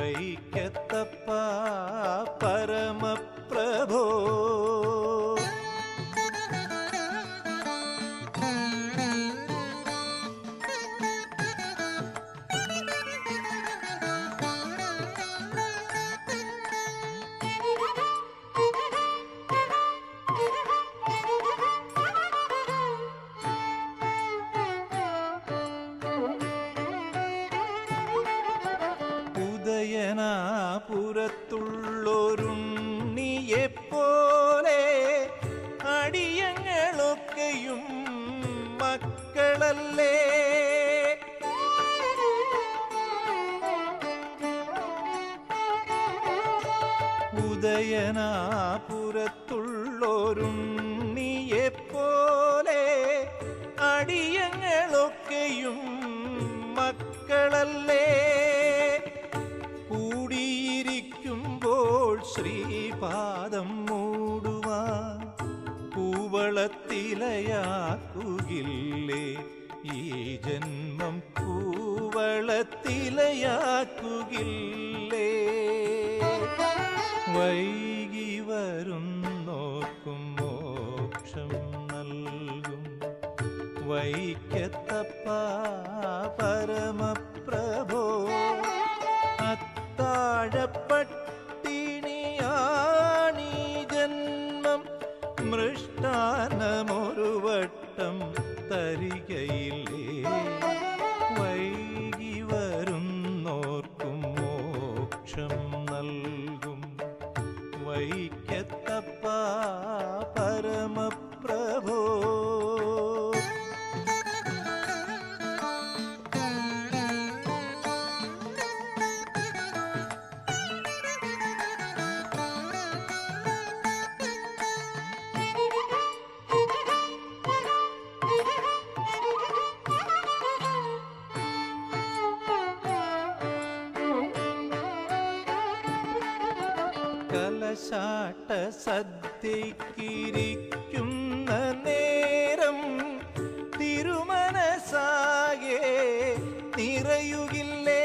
വൈക്കത്തപ്പ പരമപ്രഭോ ഉദയനാപുരത്തുള്ളൊരുണ്ണിയെപ്പോലെ അടിയങ്ങളൊക്കെയും മക്കളല്ലേ. കൂടിയിരിക്കുമ്പോൾ ശ്രീപാദം മൂടുവാ പൂവളത്തിലയാക്കുകില്ലേ ഈ ജന്മം. വൈക്കത്തപ്പ പരമപ്രഭോ. അത്താഴപ്പട്ടിണിയാണീ ജന്മം. മൃഷ്ടാനമൊരു വട്ടം തരികയില്ലേ. കലശാട്ട സദ്യക്കിരിക്കുന്ന നേരം തിരുമനസാകെ നിറയുകില്ലേ?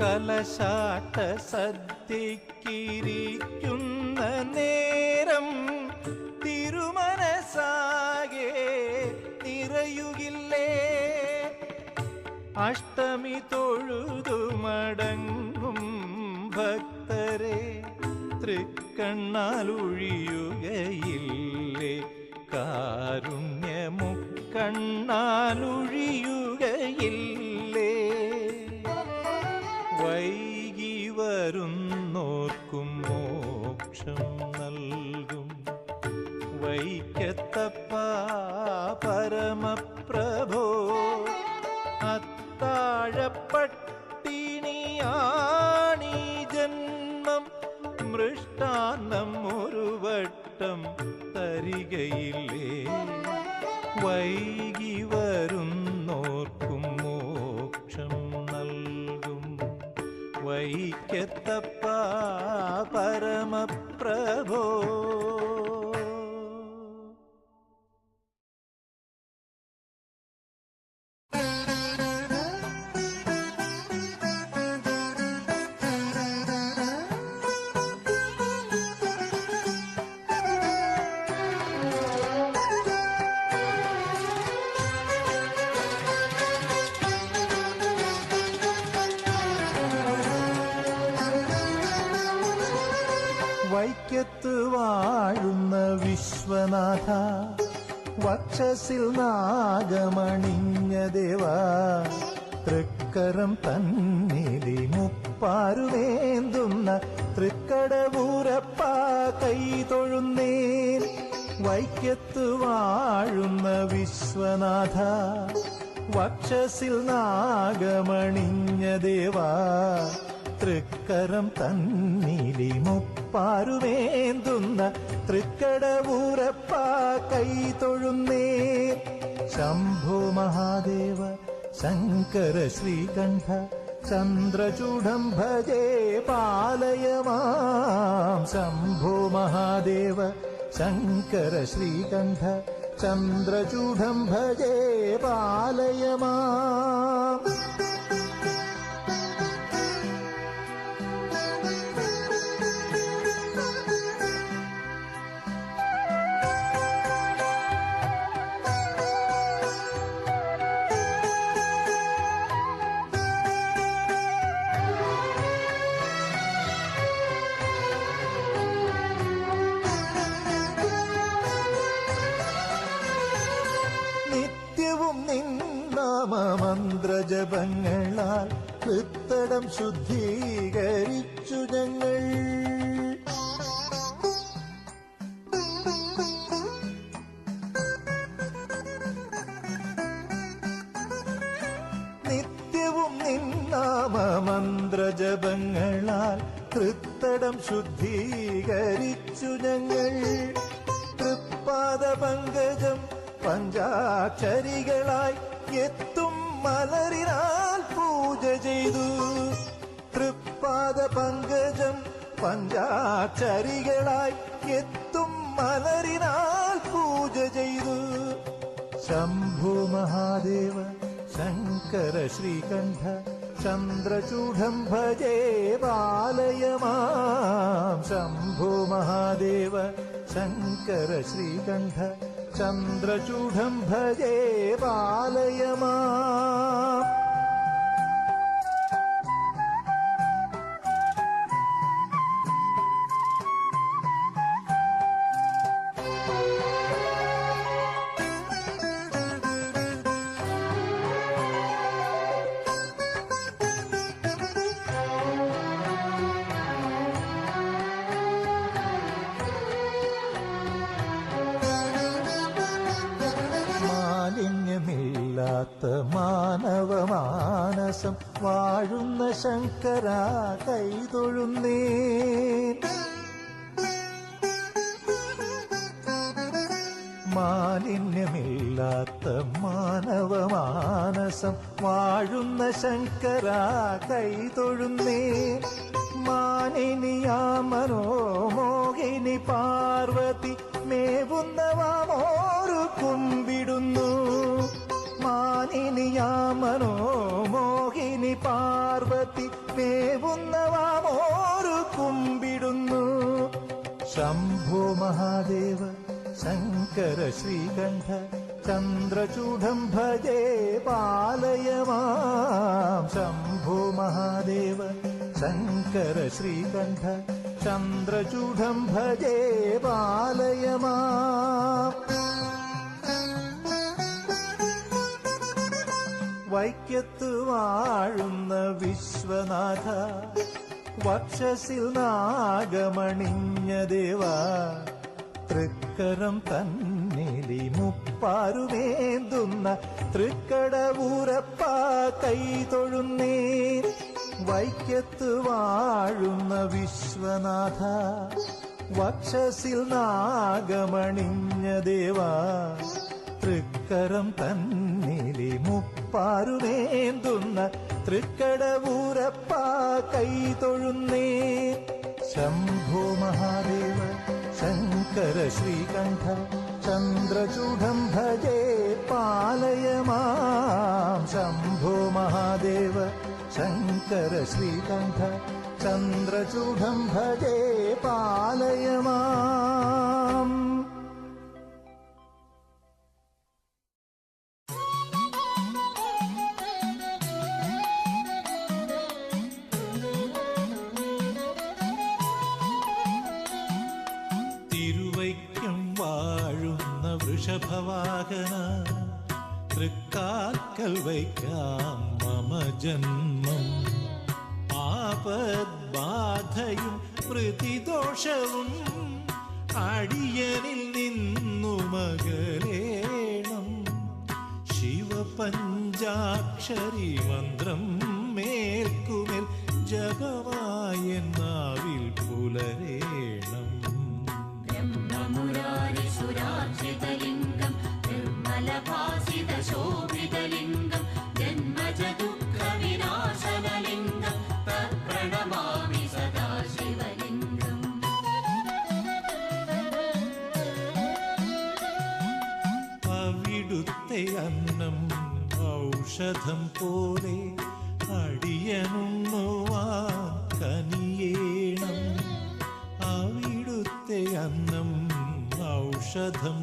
കലശാട്ട സദ്യക്കിരിക്കുന്ന അഷ്ടമി തൊഴുതു മടങ്ങും ഭക്തരെ. തൃക്കണ്ണാലൊഴിയുകയില്ലേ കാരുണ്യമുക്കണ്ണാലൊഴിയുകയില്ലേ വൈകി വരുന്നോർക്കും മോക്ഷം നൽകും. വൈക്കത്തപ്പ പരമപ്രഭോ തരികയില്ലേ വൈകി വരുന്നോർക്കും മോക്ഷം നൽകും. വൈക്കത്തപ്പ പരമപ്രഭോ. വക്ഷസിൽ നാഗമണിഞ്ഞ ദേവ തൃക്കരം തന്നിലി മുപ്പാരുവേന്തുന്ന തൃക്കടവൂരപ്പ കൈ തൊഴുന്നേൻ. വൈക്കത്ത് വാഴുന്ന വിശ്വനാഥ വക്ഷസിൽ നാഗമണിഞ്ഞ ദേവാ തൃക്കരം തന്നിലി മുപ്പാരുമേന്തുന്ന തൃക്കടവൂരപ്പ കൈ തൊഴുന്നേ. ശംഭോ മഹാദേവ ശങ്കര ശ്രീകണ്ഠ ചന്ദ്രചൂഢം ഭജേ പാലയ മാം ശംഭോ മഹാദേവ ശങ്കര ശ്രീകണ്ഠ ചന്ദ്രചൂഢം ഭജേ പാലയ നിന്നാമമന്ത്രജപങ്ങളാൽ കൃത്തടം ശുദ്ധീകരിച്ചു ഞങ്ങൾ. നിത്യവും നിന്നാമ മന്ത്രജപങ്ങളാൽ കൃത്തടം ശുദ്ധീകരിച്ചു ഞങ്ങൾ. തൃപ്പാദ പങ്കജം പഞ്ചാക്ഷരികളായി चूढम् भजे पालय मां। शम्भो महादेव शङ्कर श्रीकण्ठ चन्द्रचूढं भजे पालय मा। മാനവമാനസം വാഴുന്ന ശങ്കര കൈതൊഴുന്നേ മാലിന്യമില്ലാത്ത മാനവമാനസം വാഴുന്ന ശങ്കര കൈതൊഴുന്നേ മാനിനിയാ മനോമോഹിനി പാർവതി മേവുന്നവാമോരു കുമ്പിടുന്നു മാനിനിയാ മനോമോഹിനി പാർവതി മേവുന്നവാമോരു കുമ്പിടുന്നു. ശംഭോ മഹാദേവ ശങ്കര ശ്രീകണ്ഠ ചന്ദ്രചൂഢം ഭജേ പാലയമാം. ശംഭോ മഹാദേവ ശങ്കര ശ്രീകണ്ഠ ചന്ദ്രചൂഢം ഭജേ പാലയ വൈക്കത്ത് വാഴുന്ന വിശ്വനാഥ വക്ഷസിൽ നാഗമണിഞ്ഞ ദേവ തൃക്കരം തന്നിലി മുപ്പാരുമേന്തുന്ന തൃക്കടവൂരപ്പ കൈ തൊഴുന്നേ വൈക്കത്ത് വാഴുന്ന വിശ്വനാഥ വക്ഷസിൽ നാഗമണിഞ്ഞ ദേവ തൃക്കരം തന്നിലി മുപ്പാരുമേന്തുന്ന തൃക്കടവൂരപ്പ കൈ തൊഴുന്നേ ശംഭോ മഹാദേവ ശങ്കര ശ്രീകണ്ഠ ചന്ദ്രചൂഢം ഭജേ പാലയ മാം ശംഭോ മഹാദേവ ശങ്കര ശ്രീകണ്ഠ ചന്ദ്രചൂഢം ഭജേ പാലയ മാം തിരുവൈക്കം വാഴുന്ന വൃഷഭവാഹന തൃക്കാക്കൽ വൈക്കാം മമ ജന്മം. ആപദ്ബാധയും പ്രതിദോഷവും അടിയനിൽ നിന്നു മകലേണം ശിവപഞ്ചാക്ഷരി മന്ത്രം മേൽക്കുമേൽ ജഗവായ നാവിൽ പുലരേണം. ബ്രഹ്മമുരാരി സുരാർജിതരി അവിടുത്തെ അന്നം ഔഷധം പോലെ അടിയനുണ്ണുവാൻ കനിയേണം അവിടുത്തെ അന്നം ഔഷധം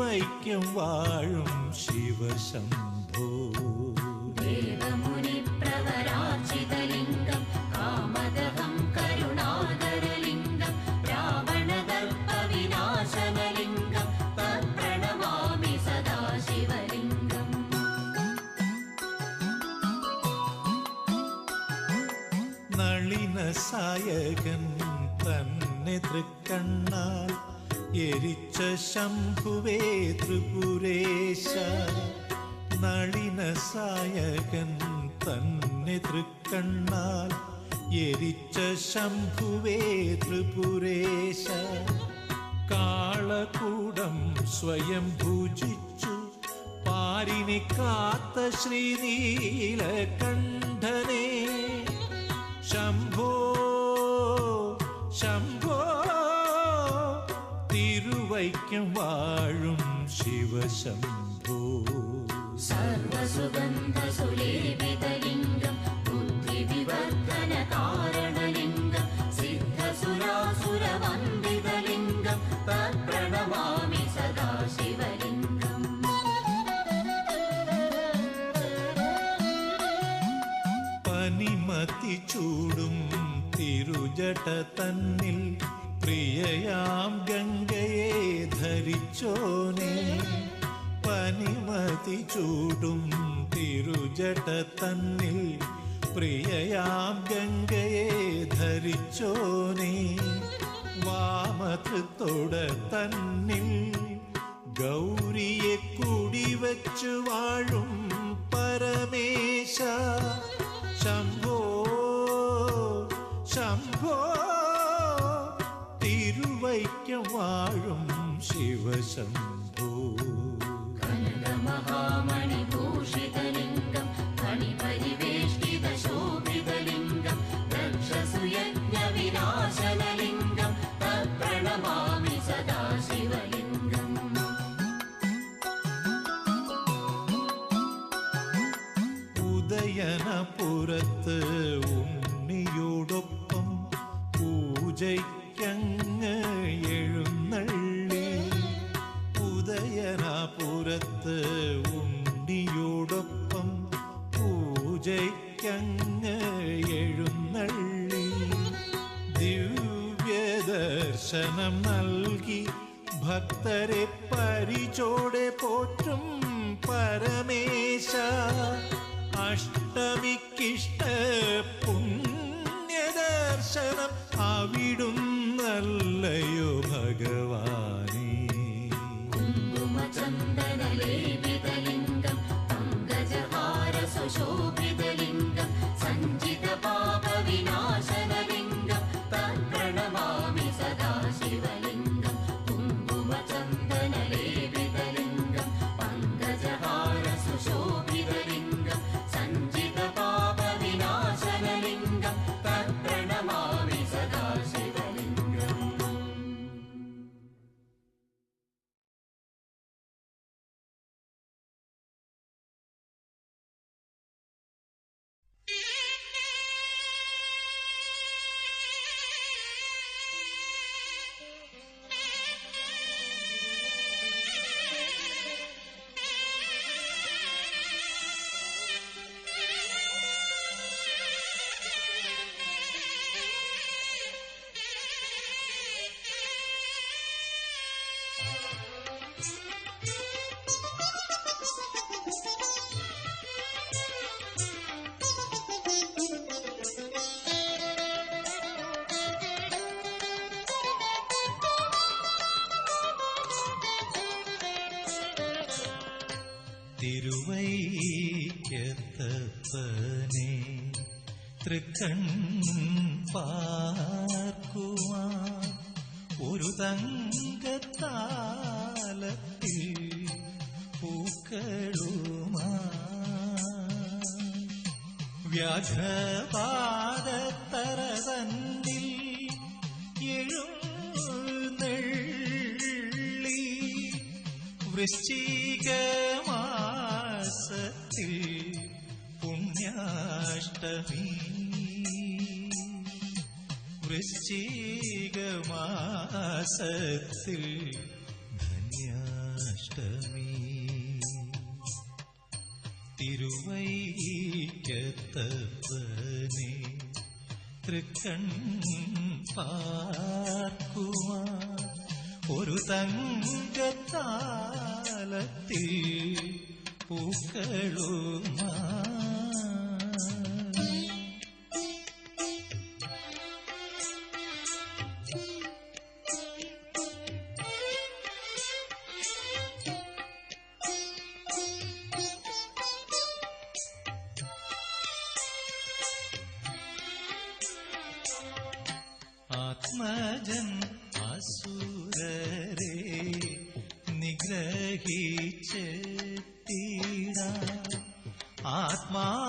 വൈക്കം വാഴും ശിവശംഭോ. ദേവമുനി പ്രവരാജിതലിംഗം കാമദഹം കരുണാകരലിംഗം രാവണദർപ്പ വിനാശനലിംഗം തത്പ്രണമാമി സദാശിവലിംഗം. നളിന സായകൻ തന്നെ തൃക്കണ്ണാൽ എരിച്ച ശംഭുവേ ത്രിപുരേശ നളിന സായകൻ തന്നെ തൃക്കണ്ണാൽ. എരിച്ച ശംഭുവേ ത്രിപുരേശ കാളകൂടം സ്വയം ഭുജിച്ചു പാരിനെ കാത്ത ശ്രീനീലകണ്ഠനെ കണ്ഠനേ ശംഭോ ஐக்கியம் வாழும் சிவசம்போ சர்வசுகந்த சுலேபிதலிங்கம் புத்தி விவர்த்தன காரணலிங்கம் சித்த சுராசுர வந்திதலிங்கம் தரணமாமி சதா சிவலிங்கம் பனிமதி சூடும் திருஜட தன்னில் പ്രിയയാം ഗംഗയെ ധരിച്ചോനെ. പനിമതി ചൂടും തിരുജട തന്നിൽ. പ്രിയയാം ഗംഗയെ ധരിച്ചോനെ. വാമതൃത്തോട തന്നിൽ ഗൗരിയെ കുടിവച്ചു വാഴും പരമേശ. ശംഭോ വാഴും ശിവശംഭോ തിരുവൈക്കത്തപ്പനെ തൃക്കൺ പാർക്കുവാൻ ഒരു തങ്കത്താലത്തിൽ പൂക്കളുമാ വ്യാഘ്രപാദത്തരതന്നിൽ എഴുന്നള്ളി വൃശ്ചികമാസത്തിൽ പുണ്യാഷ്ടമി വൃശ്ചികമാസത്തിൽ ധന്യാഷ്ടമി. തിരുവൈക്കത്തപ്പനെ തൃക്കൺ പാർക്കുവാൻ ഒരു തങ്കത്താലത്തിൽ പൂക്കളുമാ ആത്മജൻ അസുരരെ നിഗ്രഹിച്ചെത്തിട. ആത്മാധിനാഥനിന്ന്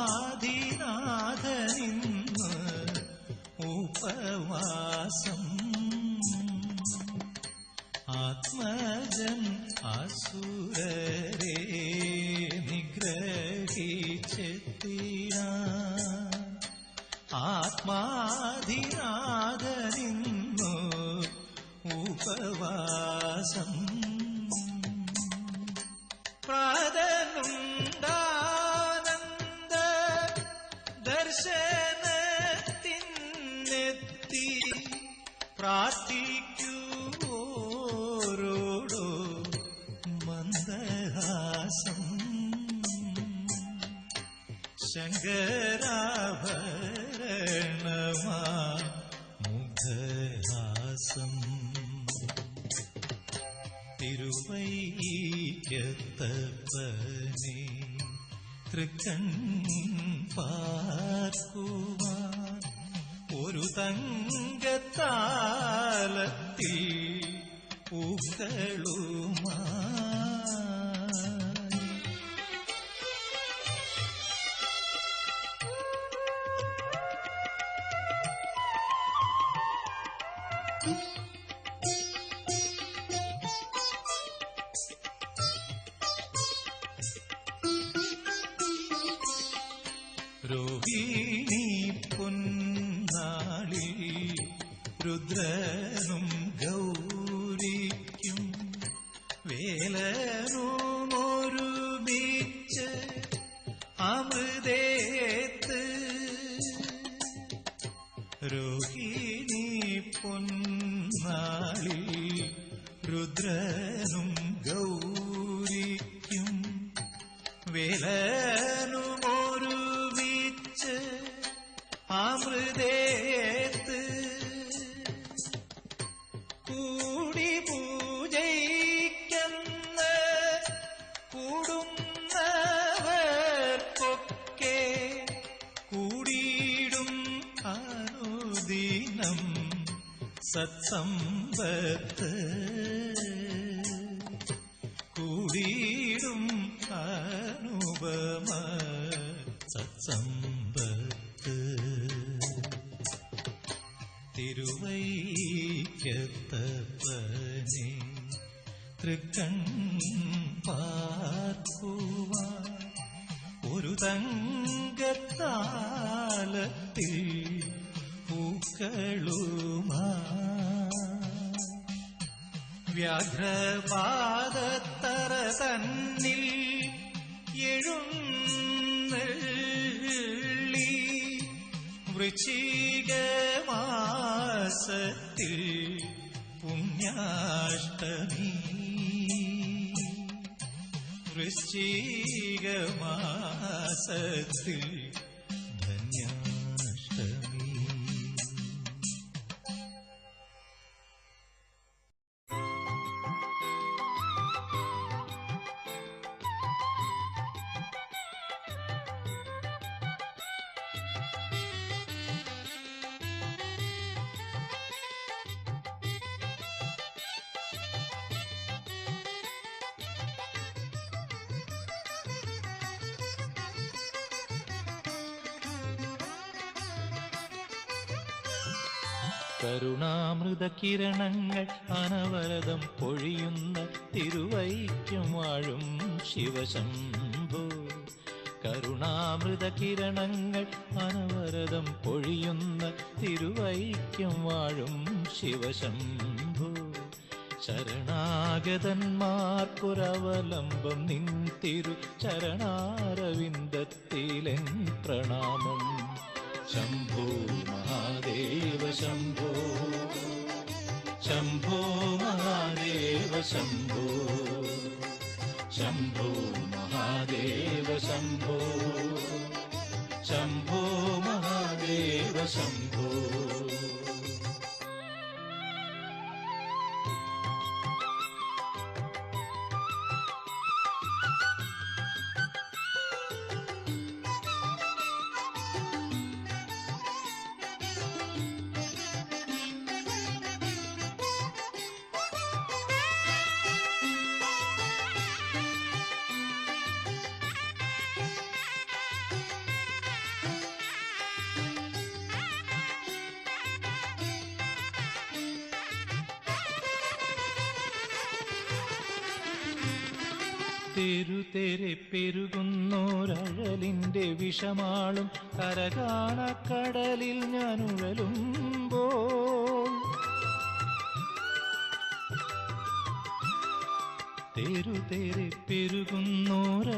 ഉപവാസം. ആത്മജൻ ദർശനത്തിനെത്തി പ്രാർത്ഥിക്കുവോരോടോ വേലനുമൊരുമിച്ച് അമൃതേത്ത് കൂടി പൂജയ്ക്കെന്ന കൂടുന്നവർക്കൊക്കെ കൂടിയിടും അനുദിനം സത്സമ്പത്ത്. തൃക്കൺ പാർക്കുവാൻ ഒരു തങ്കത്താലത്തിൽ പൂക്കളുമാ. വ്യാഘ്രപാദത്തറ തന്നിൽ എഴുന്നള്ളി വൃശ്ചികമാസത്തിൽ പുണ്യാഷ്ടമി വൃശ്ചികമാസത്തിൽ ധന്യാഷ്ടമി കരുണാമൃത കിരണങ്ങൾ അനവരതം പൊഴിയുന്ന തിരുവൈക്കം വാഴും ശിവശംഭോ കരുണാമൃത കിരണങ്ങൾ അനവരതം പൊഴിയുന്ന തിരുവൈക്കം വാഴും ശിവശംഭോ ശരണാഗതന്മാർക്കൊരവലംബം നിൻ തിരു ചരണാരവിന്ദത്തിലെൻ പ്രണാമം शम्भो महादेव शम्भो। शम्भो महादेव शम्भो। शम्भो महादेव शम्भो। शम्भो महादेव शम्भो। തെരുതെരെ പെരുകുന്നോരഴലിന്റെ വിഷമാളും കരകാണക്കടലിൽ ഞാൻ ഉഴലുമ്പോൾ തെരുതെരെ പെരുകുന്നോര